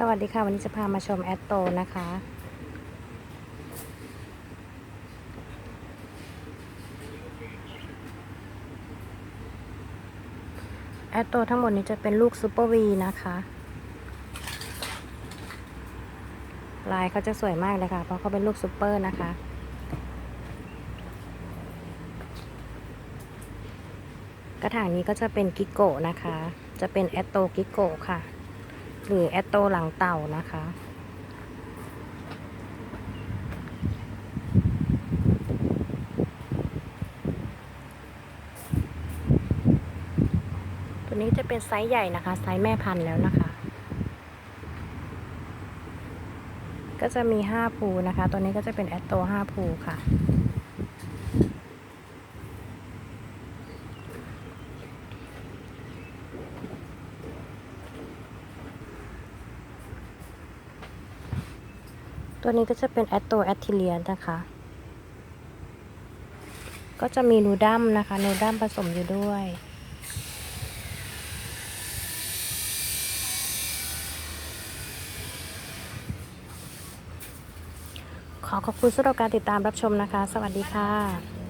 สวัสดีค่ะ วันนี้จะพามาชมแอตโตนะคะ แอตโตทั้งหมดนี้จะเป็นลูกซูเปอร์วีนะคะ ลายเขาจะสวยมากเลยค่ะ เพราะเขาเป็นลูกซูเปอร์นะคะ กระถางนี้ก็จะเป็นกิโกะนะคะ จะเป็นแอตโตกิโกะค่ะ หรือแอตโตหลังเต่านะคะ ตัวนี้จะเป็นไซส์ใหญ่นะคะ ไซส์แม่พันธุ์แล้วนะคะ ก็จะมีห้าภูนะคะ ตัวนี้ก็จะเป็นแอตโตห้าภูค่ะ ตัวนี้ก็จะเป็นแอตโตแอตทิเลียนนะคะ ก็จะมีนูดัมนะคะ นูดัมผสมอยู่ด้วยขอขอบคุณสำหรับการติดตามรับชมนะคะ สวัสดีค่ะ